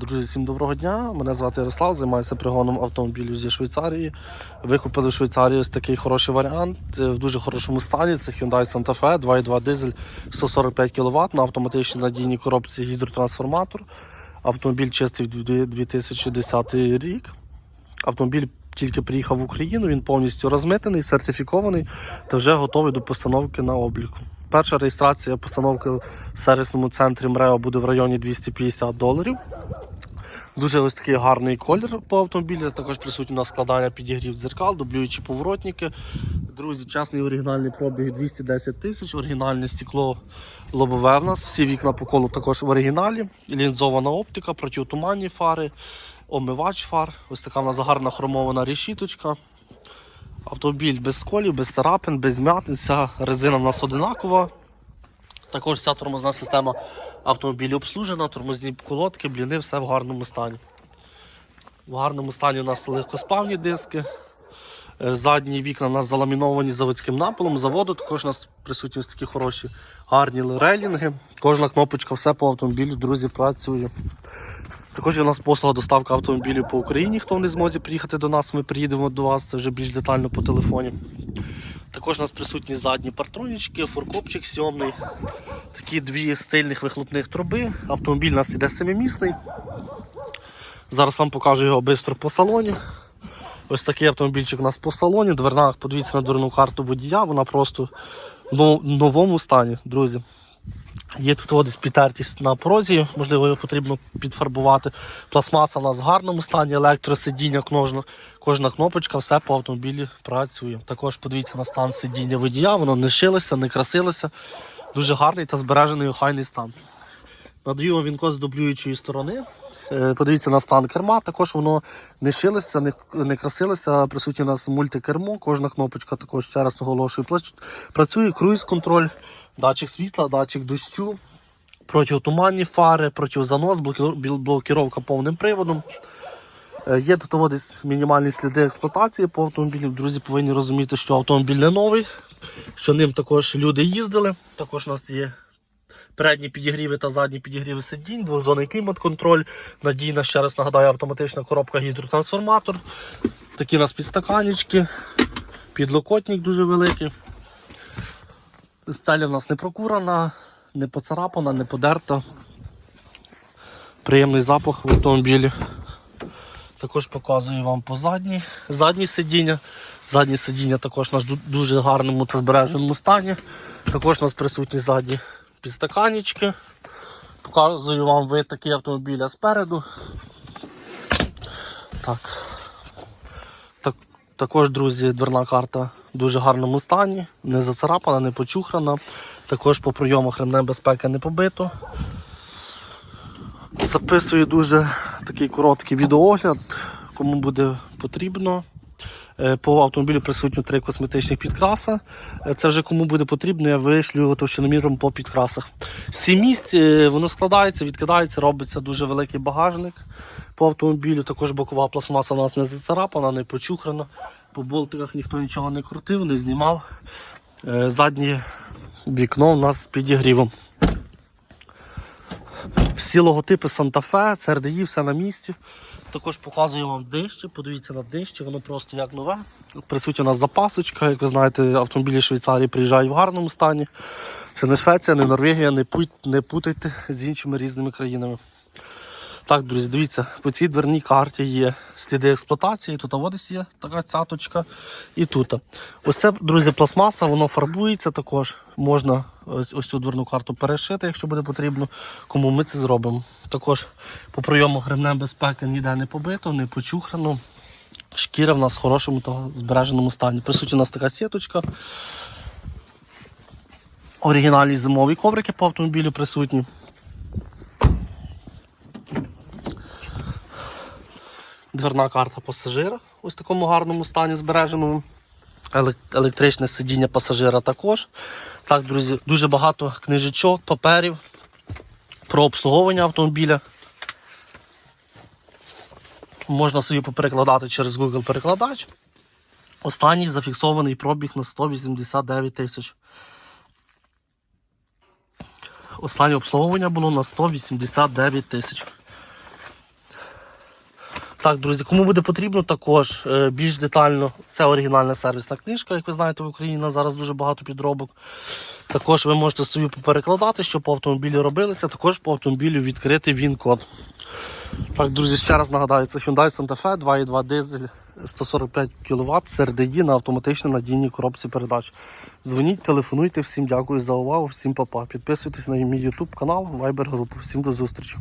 Друзі, всім доброго дня. Мене звати Ярослав, займаюся пригоном автомобілів зі Швейцарії. Викупили в Швейцарії ось такий хороший варіант е, в дуже хорошому стані. Це Hyundai Santa Fe 2.2 дизель 145 кВт на автоматичній надійній коробці гідротрансформатор. Автомобіль чистий 2010 рік. Автомобіль тільки приїхав в Україну, він повністю розмитений, сертифікований та вже готовий до постановки на обліку. Перша реєстрація постановки в сервісному центрі МРЕО буде в районі 250 доларів. Дуже ось такий гарний колір по автомобілі. Також присутні у складання підігрів дзеркал, дублюючі поворотники. Друзі, чесний оригінальний пробіг 210 тисяч, оригінальне стекло лобове в нас. Всі вікна по колу також в оригіналі. Лінзована оптика, протиотуманні фари, омивач фар. Ось така в нас гарна хромована решіточка. Автомобіль без сколів, без царапин, без м'ятин. Резина в нас одинакова. Також вся тормозна система автомобіля обслужена, тормозні колодки, бліни, все в гарному стані. В гарному стані у нас легкоспавні диски. Е, Задні вікна у нас заламіновані заводським напилом. Заводу також у нас присутні такі хороші гарні рейлінги. Кожна кнопочка, все по автомобілю, друзі, працює. Також є у нас послуга доставка автомобілів по Україні. Хто не змозі приїхати до нас, ми приїдемо до вас, це вже більш детально по телефоні. Також у нас присутні задні партронічки, фуркопчик сьомний, такі дві стильних вихлопних труби. Автомобіль у нас іде семимісний. Зараз вам покажу його швидко по салоні. Ось такий автомобільчик у нас по салоні. Дверна, подивіться на дверну карту водія, вона просто в новому стані, друзі. Є тут десь підтертість на порозі, можливо, його потрібно підфарбувати. Пластмаса у нас в гарному стані, електросидіння, кожна, кожна кнопочка, все по автомобілі працює. Також подивіться на стан сидіння водія, воно не шилося, не красилося. Дуже гарний та збережений охайний стан. Надаю вам вінко з дублюючої сторони. Е, Подивіться на стан керма, також воно не шилося, не, не красилося. Присутнє у нас мультикермо, кожна кнопочка також ще раз наголошую. Працює круїз-контроль, датчик світла, датчик дощу, протиотуманні фари, протизанос, блокіровка повним приводом. Е, Є тут от десь мінімальні сліди експлуатації по автомобілю. Друзі повинні розуміти, що автомобіль не новий, що ним також люди їздили. Також у нас є передні підігріви та задні підігріви сидінь, двозонний клімат-контроль, надійна, ще раз нагадаю, автоматична коробка гідротрансформатор. Такі у нас підстаканічки, підлокотник дуже великий. Стеля в нас не прокурана, не поцарапана, не подерта. Приємний запах в автомобілі. Також показую вам по задній, задні сидіння. Задні сидіння також нас дуже гарному та збереженому стані. Також у нас присутні задні підстаканічки. Показую вам вид такий автомобіля спереду. Так. так. Також, друзі, дверна карта в дуже гарному стані, не зацарапана, не почухрана. Також по прийомах ремнем безпеки не побито. Записую дуже такий короткий відеоогляд, кому буде потрібно. Е, По автомобілю присутні три косметичних підкраса. Е, Це вже кому буде потрібно, я вишлю товщиноміром по підкрасах. Сім місць е, воно складається, відкидається, робиться дуже великий багажник по автомобілю. Також бокова пластмаса у нас не зацарапана, не почухрана. По болтиках ніхто нічого не крутив, не знімав. Заднє вікно у нас з підігрівом. Всі логотипи Fe, CRDI, все на місці. Також показую вам днище, подивіться на днище, воно просто як нове. Присутня у нас запасочка, як ви знаєте, автомобілі Швейцарії приїжджають в гарному стані. Це не Швеція, не Норвегія, не, путь, не путайте з іншими різними країнами. Так, друзі, дивіться, по цій дверній карті є сліди експлуатації. Тут ось є така цяточка і тут. Ось це, друзі, пластмаса, воно фарбується також. Можна ось, ось цю дверну карту перешити, якщо буде потрібно. Кому ми це зробимо. Також по прийому ремнем безпеки ніде не побито, не почухрано. Шкіра в нас в хорошому та збереженому стані. Присутня у нас така сіточка. Оригінальні зимові коврики по автомобілю присутні. Дверна карта пасажира ось в такому гарному стані збереженому. Елек- Електричне сидіння пасажира також. Так, друзі, дуже багато книжечок, паперів про обслуговування автомобіля. Можна собі поперекладати через Google перекладач. Останній зафіксований пробіг на 189 тисяч. Останнє обслуговування було на 189 тисяч. Так, друзі, кому буде потрібно, також е, більш детально. Це оригінальна сервісна книжка, як ви знаєте, в Україні зараз дуже багато підробок. Також ви можете собі поперекладати, що по автомобілі робилися, також по автомобілю відкрити він-код. Так, друзі, ще раз нагадаю, це Hyundai Santa Fe 2.2 дизель 145 кВт середині на автоматичній надійній коробці передач. Дзвоніть, телефонуйте, всім дякую за увагу, всім па-па. Підписуйтесь на мій YouTube канал, Viber групу. Всім до зустрічі.